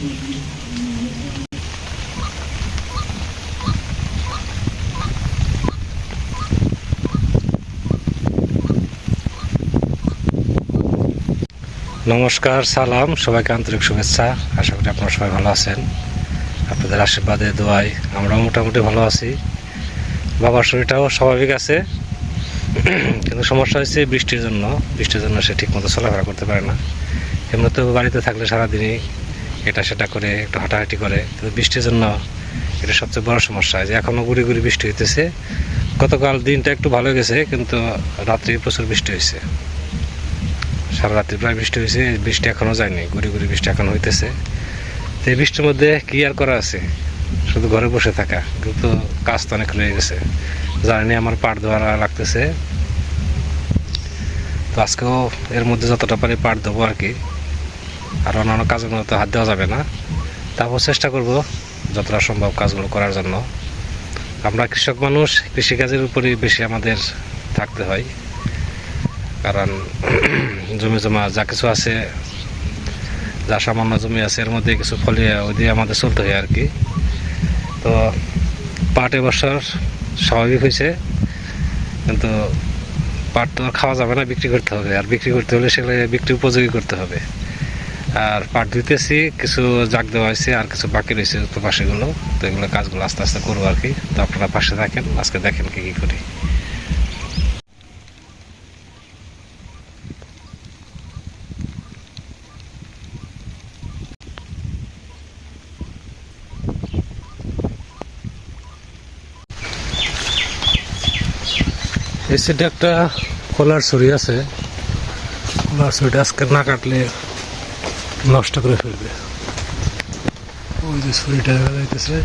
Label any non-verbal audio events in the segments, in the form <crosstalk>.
নমস্কার, সালাম, সবাইকে আন্তরিক শুভেচ্ছা। আশা করি আপনারা সবাই ভালো আছেন। আপনাদের আশীর্বাদে, দোয়ায় আমরাও মোটামুটি ভালো আছি। বাবার শরীরটাও স্বাভাবিক আছে, কিন্তু সমস্যা হয়েছে বৃষ্টির জন্য। বৃষ্টির জন্য সে ঠিকমতো চলাফেরা করতে পারে না। এমনিতেও বাড়িতে থাকলে সারাদিনই এটা সেটা করে, একটু হাঁটাহাঁটি করে। কিন্তু বৃষ্টির জন্য এটা সবচেয়ে বড় সমস্যা। যে এখনও গুড়ি গুড়ি বৃষ্টি হইতেছে। গতকাল দিনটা একটু ভালো গেছে, কিন্তু রাত্রি প্রচুর বৃষ্টি হয়েছে সারা রাত্রি প্রায় বৃষ্টি হয়েছে বৃষ্টি এখনও যায়নি। গুড়ি গুড়ি বৃষ্টি এখন হইতেছে। তো এই বৃষ্টির মধ্যে কি আর করা আছে? শুধু ঘরে বসে থাকা। কিন্তু কাজ তো অনেক রয়ে গেছে। জানি আমার পাট দেওয়া লাগতেছে। তো আজকেও এর মধ্যে যতটা পারি পাট দেবো আর কি। আর অন্যান্য কাজগুলো তো হাত দেওয়া যাবে না। তারপর চেষ্টা করব যতটা সম্ভব কাজগুলো করার জন্য। আমরা কৃষক মানুষ, কৃষিকাজের উপরেই বেশি আমাদের থাকতে হয়। কারণ <clears throat> জমি জমা যা কিছু আছে, যা সামান্য জমি আছে, এর মধ্যে কিছু ফলিয়ে ওই দিয়ে আমাদের চলতে হয় আর কি তো পাট এবছর স্বাভাবিক হয়েছে, কিন্তু পাট তো আর খাওয়া যাবে না, বিক্রি করতে হবে। আর বিক্রি করতে হলে সেগুলো বিক্রি উপযোগী করতে হবে। আর পাট দিতেছি কিছু জাগ দেওয়া হয়েছে আর কিছু বাকি রয়েছে তো পাশেগুলো তো এগুলো কাজগুলো আস্তে আস্তে করব আর কি। তো আপনারা পাশে থাকেন, আজকে দেখেন কি কী করি। এই সাইডে একটা কলার ছড়ি আছে। কলার ছড়িটা আজকে না কাটলে নষ্ট করে ফেলবে। ওই যে ছড়িটা দেখা যাইতেছে।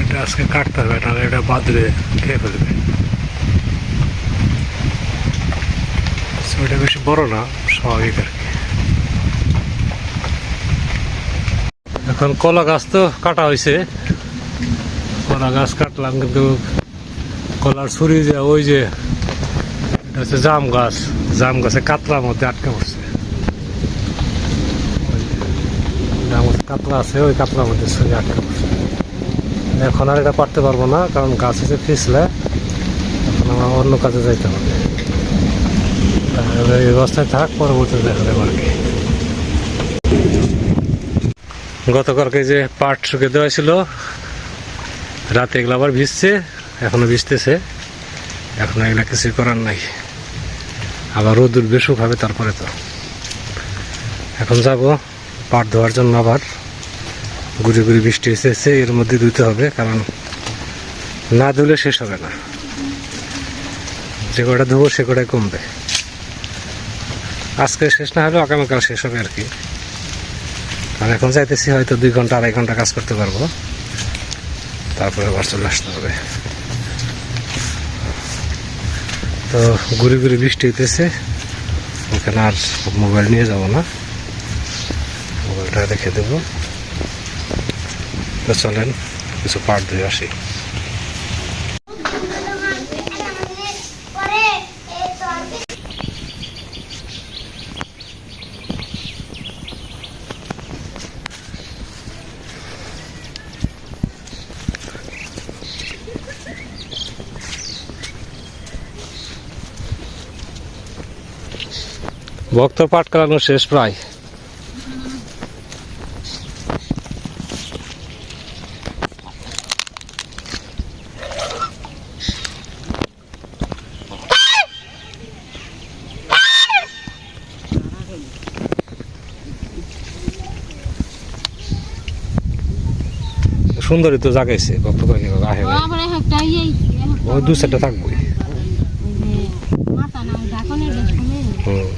এটা আজকে কাটতে হবে নাহলে এটা বাদরে খেয়ে ফেলবে। ছড়িটা বেশি বড় না স্বাভাবিক আর কি। এখন কলা গাছ তো কাটা হয়েছে কলা গাছ কাটলাম কিন্তু কলার ছুরি যে ওই যে হচ্ছে জাম গাছ জাম গাছে কাতলার মধ্যে আটকে পড়ছে জাম কাতলা আছে ওই কাতলার মধ্যে ছুরি আটকে পড়ছে এখন আর এটা পারতে পারব না কারণ গাছ হচ্ছে পিছলে এখন আমার অন্য কাজে যাইতে হবে এই অবস্থায় থাক পরবর্তীতে দেখা যাবে আর কি গতকালকে যে পাট শুকে দেওয়া ছিল, রাতে এগুলো আবার ভিজছে, এখনও ভিজতেছে। এখন এগুলো কিছুই করার নাই। আবার রোদ উঠবে শুকাবে তারপরে তো। এখন যাব পাট ধোয়ার জন্য আবার। ঘুরে ঘুরে বৃষ্টি এসেছে এর মধ্যে ধুতে হবে, কারণ না ধুলে শেষ হবে না। যে কটা ধুবো সে কটাই কমবে। আজকে শেষ না হলেও আগামীকাল শেষ হবে আর কি। আর এখন যাইতেছি, হয়তো দুই ঘণ্টা, আড়াই ঘণ্টা কাজ করতে পারব। তারপরে আবার চলে আসতে হবে। তো ঘুরে ঘুরে বৃষ্টি হইতেছে। এখানে আর মোবাইল নিয়ে যাব না। মোবাইলটা রেখে দেবো। তো চলেন, কিছু পাট ধুয়ে আসি। ভক্ত পাঠ করানো শেষ প্রায়। সুন্দরী তো জাগাইছে ভক্ত করিনি আহে ওই দু সাইডটা থাকবোই মাথা না ঢাকনের শুনে হুম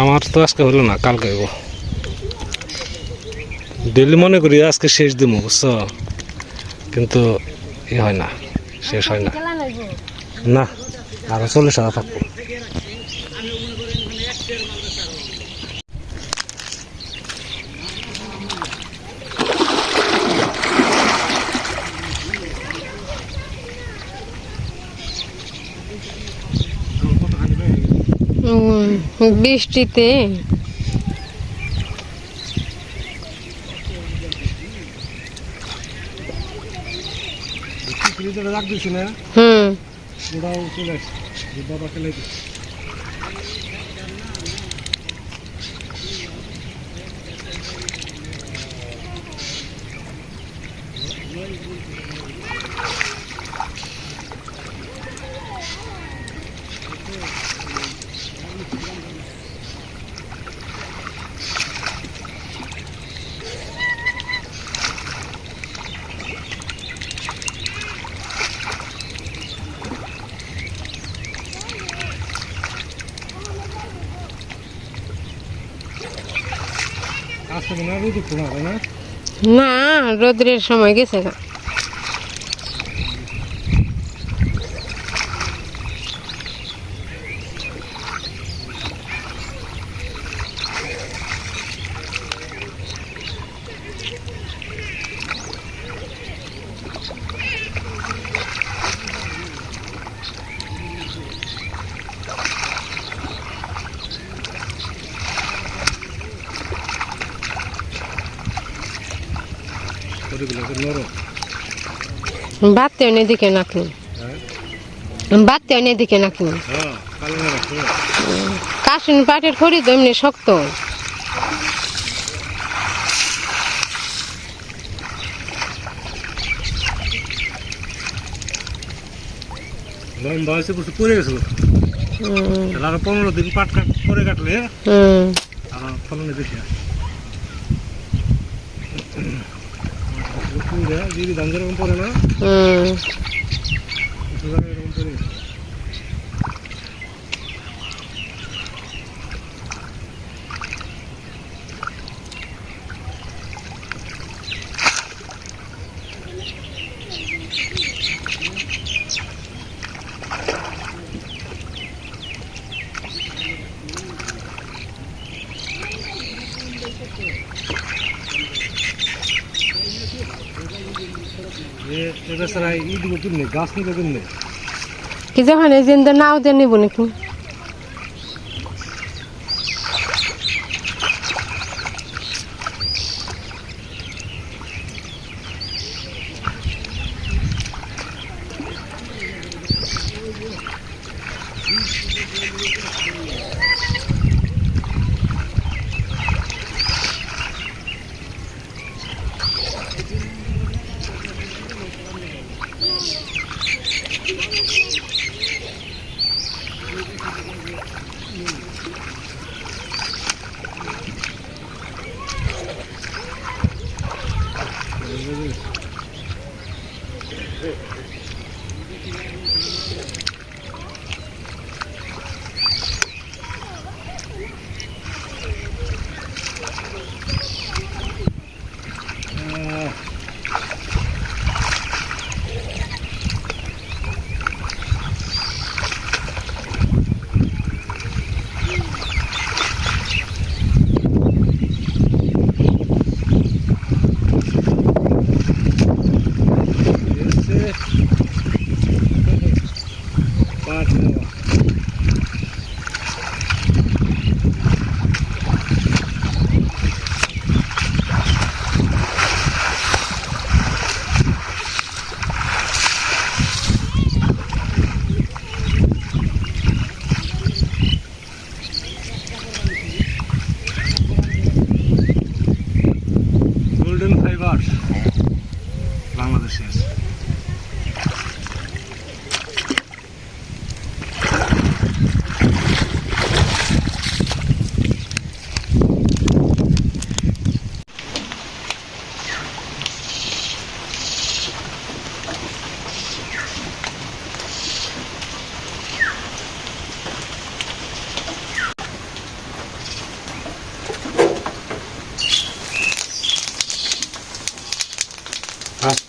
আমার তো আজকে হলো না কালকে হইব ডেলি মনে করি আজকে শেষ দিব বুঝছ কিন্তু ই হয় না শেষ হয় না না আরও চল্লিশ হাজার থাকব বৃষ্টিতে। হুম। ওটাও চলে আসছে। বাবাকে বাবা না না না না রোদ্রের সময় গেছে গা। বাড়তে অনেক দিকে হ্যাঁ বাড়তে অনেক দিকে নাকনি কালো না রাখছে কাশুন পাটের খড়ি তো এমনি শক্ত। লম্বা হয়েছে কিছু পড়ে গেছিল। আরও পনেরো দিন পাট করে কাটলে ফলনে বেশি হয় পুরে যদি ধান যেরকম পড়ে না হুম কিছু জায়গায় এরকম পড়ে গেছে। এ- এটা ছাড়া ই দিব কিনে গাছ নিবে কিনে কি যখন জিন্দা নাও দিয়ে নিব নাকি?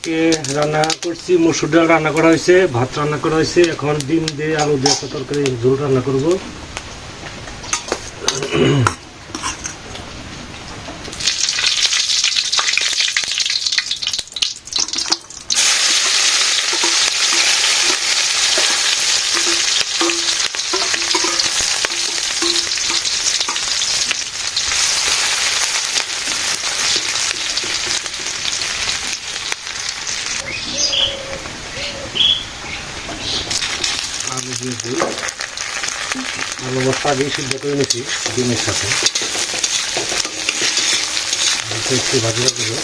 আজকে রান্না করছি, মসুর ডাল রান্না করা হয়েছে, ভাত রান্না করা হয়েছে। এখন ডিম দিয়ে আলু দিয়ে তরকারি ঝোল রান্না করব। সিদ্ধ করে নিয়েছি ডিমের সাথে। একটু ভাজি দেবো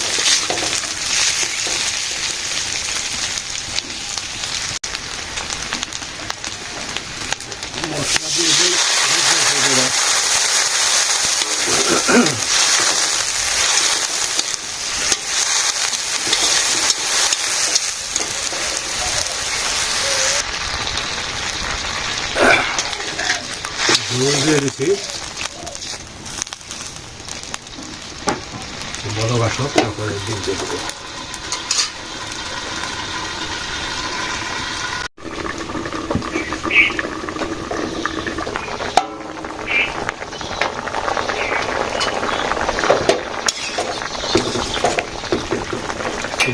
দিচ্ছি বড় বাসক তারপরে ডিম দিয়ে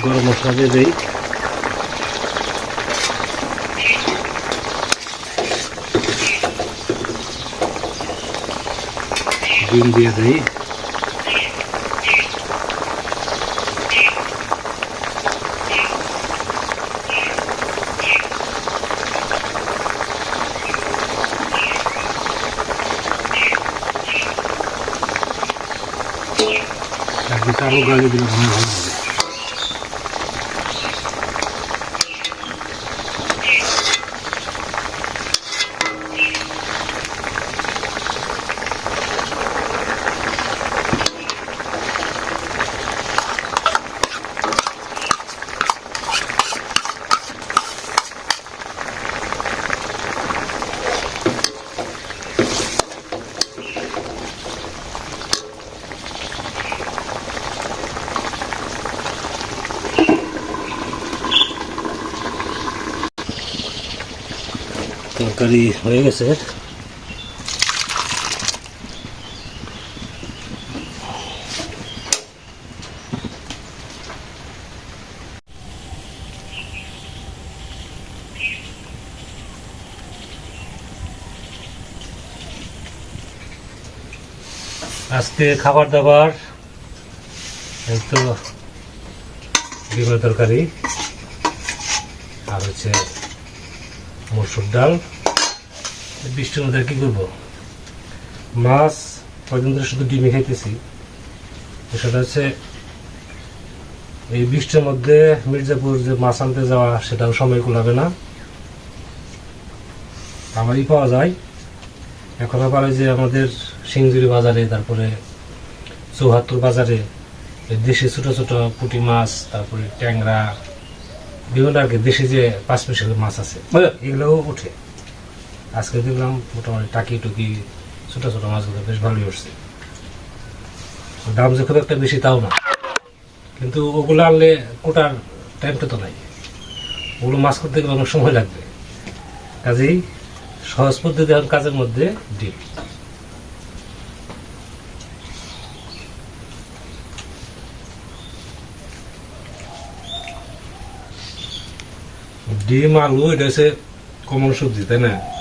গরম মশলা দিয়ে দিই। ডিম দিয়ে দিই এক দুটো আলু গালি দিলে ভালো ভালো হবে তরকারি হয়ে গেছে। আজকে খাবার দাবার এই তো তরকারি আর হচ্ছে মসুর ডাল। বৃষ্টির মধ্যে কি করব? মাছ কয়েকদিন ধরে শুধু ডিমে খাইতেছি। সেটা হচ্ছে, এই বৃষ্টির মধ্যে মির্জাপুর যে মাছ আনতে যাওয়া, সেটাও সময় কুলাবে না। আমারই পাওয়া যায়। এখন আবার যে আমাদের সিংজুরি বাজারে, তারপরে চৌহাত্তর বাজারে দেশি ছোট ছোট পুঁটি মাছ, তারপরে ট্যাংরা, বিভিন্ন আর কি দেশি যে পাঁচ মিশালের মাছ আছে, এগুলোও উঠে আজকে দেখলাম মোটামুটি টাকি টুকি, ছোট ছোট মাছগুলো বেশ ভালোই উঠছে। দাম যে খুব একটা বেশি তাও না। কিন্তু ওগুলো আনলে কোটার টাইমটা তো নাই। ওগুলো মাছ করতে গেলে অনেক সময় লাগবে। কাজেই সহজ পদ্ধতি এখন কাজের মধ্যে ডিম। ডিম আলু এটা হচ্ছে কমন সবজি, তাই না?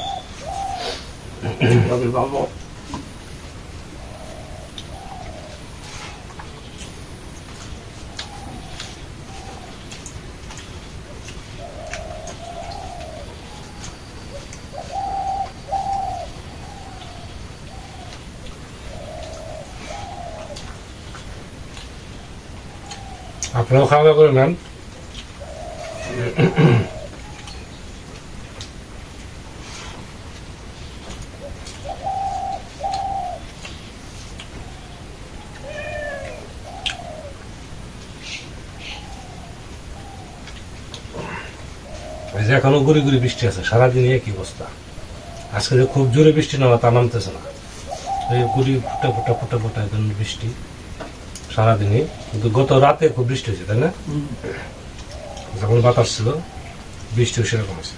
আপনারাও খাওয়া দাওয়া করে নেন এই যে এখনও গুড়ি গুড়ি বৃষ্টি আছে, সারাদিন একই অবস্থা। আজকে যে খুব জোরে বৃষ্টি নামা তা নামতেছে না। এই গুড়ি ফুটা ফুটা ফুটা ফুটা একদম বৃষ্টি সারাদিনই। কিন্তু গত রাতে খুব বৃষ্টি হয়েছে, তাই না? যখন বাতাস ছিল, বৃষ্টিও সেরকম আছে